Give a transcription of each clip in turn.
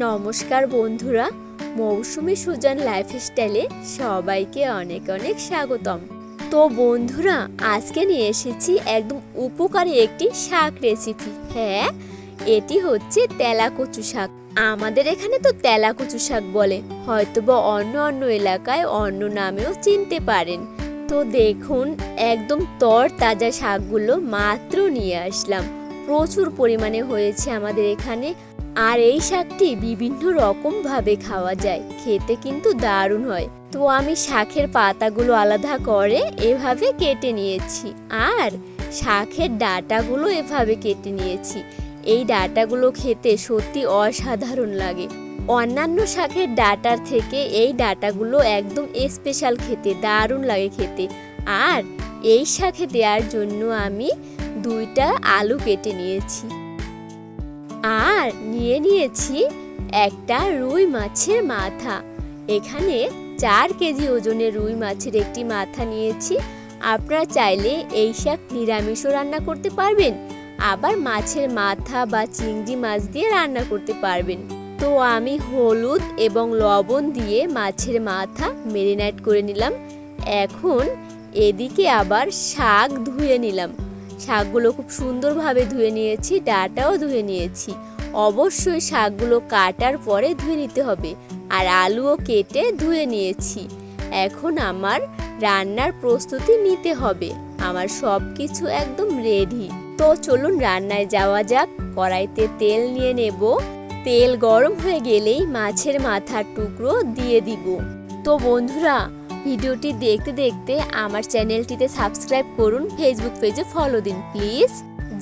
নমস্কার বন্ধুরা, মৌসুমি সুজন লাইফস্টাইলে সবাইকে অনেক অনেক স্বাগতম। তো বন্ধুরা, আজকে নিয়ে এসেছি একদম উপকারী একটি শাক রেসিপি হ্যাঁ এটি হচ্ছে তেলা কচু শাক। আমাদের এখানে তো তেলা কচু শাক বলে, হয়তোবা অন্য অন্য এলাকায় অন্য নামেও চিনতে পারেন। তো দেখুন, একদম তর তাজা শাকগুলো মাত্র নিয়ে আসলাম। প্রচুর পরিমাণে হয়েছে আমাদের এখানে। আর এই শাকটি বিভিন্ন রকম ভাবে খাওয়া যায়। খেতে কিন্তু দারুণ হয়। তো আমি শাকের পাতাগুলো আলাদা করে এভাবে কেটে নিয়েছি। আর শাকের ডাটাগুলো এভাবে কেটে নিয়েছি। এই ডাটাগুলো খেতে সত্যি অসাধারণ লাগে। অন্যান্য শাকের ডাটার থেকে এই ডাটাগুলো একদম স্পেশাল খেতে, দারুণ লাগে খেতে। আর এই শাকে দেওয়ার জন্য আমি দুইটা আলু কেটে নিয়েছি। আর নিয়ে নিয়েছি একটা রুই মাছের মাথা। এখানে চার কেজি ওজনের রুই মাছের একটি মাথা নিয়েছি। আপনারা চাইলে এই শাক নিরামিষও রান্না করতে পারবেন, আবার মাছের মাথা বা চিংড়ি মাছ দিয়ে রান্না করতে পারবেন। তো আমি হলুদ এবং লবণ দিয়ে মাছের মাথা মেরিনেট করে নিলাম। এখন এদিকে আবার শাক ধুয়ে নিলাম। শাকগুলো খুব সুন্দরভাবে ধুয়ে নিয়েছি, ডাটাও ধুয়ে নিয়েছি। অবশ্যই শাকগুলো কাটার পরে ধুয়ে নিতে হবে আর আলুও কেটে ধুয়ে নিয়েছি। এখন আমার রান্নার প্রস্তুতি নিতে হবে। আমার সব কিছু একদম রেডি তো চলুন রান্নায় যাওয়া যাক। কড়াইতে তেল নিয়ে নেব। তেল গরম হয়ে গেলেই মাছের মাথার টুকরো দিয়ে দিব। তো বন্ধুরা ভিডিওটি দেখতে দেখতে আমার চ্যানেলটিতে সাবস্ক্রাইব করুন ফেসবুক পেজে ফলো দিন প্লিজ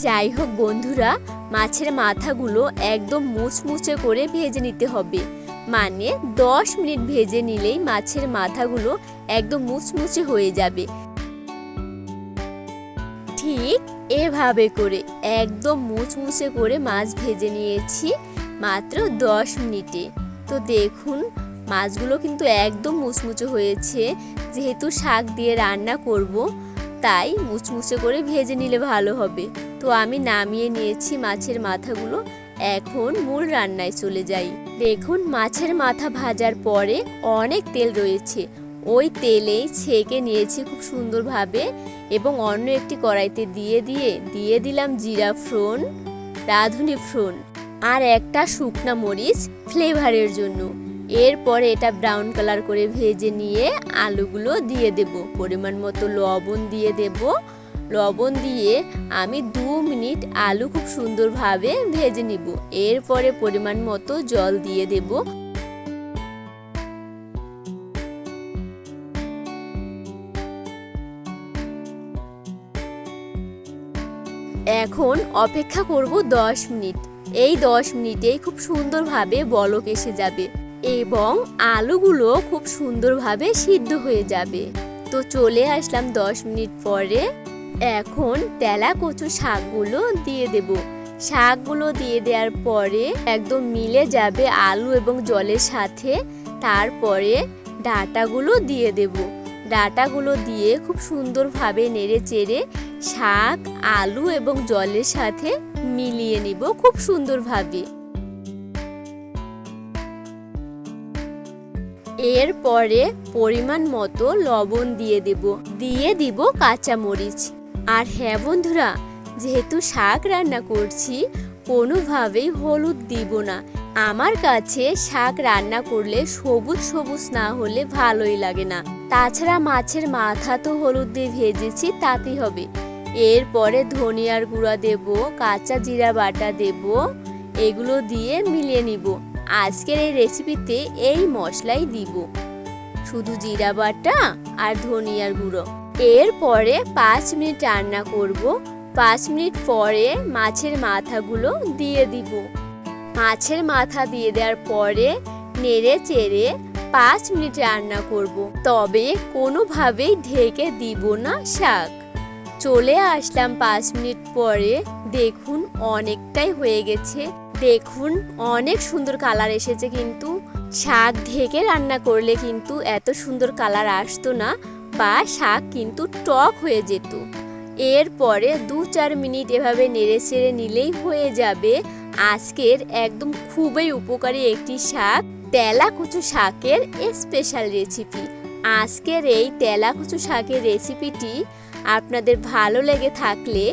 যাই হোক বন্ধুরা, মাছের মাথাগুলো একদম মুচমুচে করে ভেজে নিতে হবে। মানে দশ মিনিট ভেজে নিলেই মাছের মাথাগুলো একদম মুচমুচে হয়ে যাবে। ঠিক এভাবে করে একদম মুচমুচে করে মাছ ভেজে নিয়েছি মাত্র দশ মিনিটে। তো দেখুন মাছগুলো কিন্তু একদম মুচমুচে হয়েছে। যেহেতু শাক দিয়ে রান্না করব, তাই মুচমুচে করে ভেজে নিলে ভালো হবে। তো আমি নামিয়ে নিয়েছি মাছের মাথাগুলো। এখন মূল রান্নায় চলে যাই। দেখুন, মাছের মাথা ভাজার পরে অনেক তেল রয়েছে। ওই তেলেই ছেঁকে নিয়েছি খুব সুন্দরভাবে এবং অন্য একটি কড়াইতে দিয়ে দিয়ে দিয়ে দিলাম জিরা ফ্রন রাঁধুনি ফ্রন আর একটা শুকনা মরিচ ফ্লেভারের জন্য। এরপরে এটা ব্রাউন কালার করে ভেজে নিয়ে আলুগুলো দিয়ে দেব। পরিমাণ মতো লবণ দিয়ে দেব। লবণ দিয়ে আমি দু মিনিট আলু খুব সুন্দরভাবে ভেজে নিব। এরপরে পরিমাণ মতো জল দিয়ে দেব। এখন অপেক্ষা করব দশ মিনিট। এই দশ মিনিটেই খুব সুন্দরভাবে বলক এসে যাবে। এবং আলুগুলো খুব সুন্দরভাবে সিদ্ধ হয়ে যাবে। তো চলে আসলাম দশ মিনিট পরে। এখন তেলা কচু শাকগুলো দিয়ে দেব। শাকগুলো দিয়ে দেওয়ার পরে একদম মিলে যাবে আলু এবং জলের সাথে। তারপরে ডাটাগুলো দিয়ে দেব। ডাটাগুলো দিয়ে খুব সুন্দরভাবে নেড়ে চেড়ে শাক, আলু এবং জলের সাথে মিলিয়ে নিব খুব সুন্দরভাবে। এরপরে পরিমাণ মতো লবণ দিয়ে দেব। দিয়ে দিব কাঁচামরিচ। আর হ্যাঁ বন্ধুরা, যেহেতু শাক রান্না করছি, কোনোভাবেই হলুদ দিব না। আমার কাছে শাক রান্না করলে সবুজ সবুজ না হলে ভালোই লাগে না। তাছাড়া মাছের মাথা তো হলুদ দিয়ে ভেজেছি, তাতেই হবে। এরপরে ধনিয়ার গুঁড়া দেব, কাঁচা জিরা বাটা দেব, এগুলো দিয়ে মিলিয়ে নিব। আজকের এই রেসিপিতে এই মশলাই দিব। শুধু জিরা বাটা আর ধনিয়ার গুঁড়ো। এরপরে পাঁচ মিনিট রান্না করব। পাঁচ মিনিট পরে মাছের মাথাগুলো দিয়ে দিব। মাছের মাথা দিয়ে দেওয়ার পরে নেড়ে চেড়ে পাঁচ মিনিট রান্না করব। তবে কোনোভাবেই ঢেকে দিব না শাক। চলে আসলাম পাঁচ মিনিট পরে। দেখুন, অনেকটাই হয়ে গেছে। দেখুন, অনেক সুন্দর কালার এসেছে কিন্তু। শাক ঢেকে রান্না করলে কিন্তু এত সুন্দর কালার আসতো না বা শাক কিন্তু টক হয়ে যেত। এরপরে দু চার মিনিট এভাবে নেড়ে চেড়ে নিলেই হয়ে যাবে। আজকের একদম খুবই উপকারী একটি শাক তেলা কচু শাকের স্পেশাল রেসিপি আজকের এই তেলা কচু শাকের রেসিপিটি আপনাদের ভালো লেগে থাকলে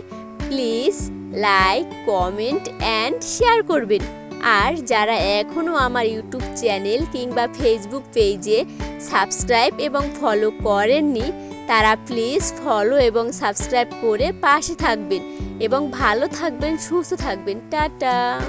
please like comment and share করবেন। আর যারা এখনও আমার ইউটিউব চ্যানেল কিংবা ফেসবুক পেজে সাবস্ক্রাইব এবং ফলো করেননি, তারা প্লিজ ফলো এবং সাবস্ক্রাইব করে পাশে থাকবেন। এবং ভালো থাকবেন, সুস্থ থাকবেন। টাটা!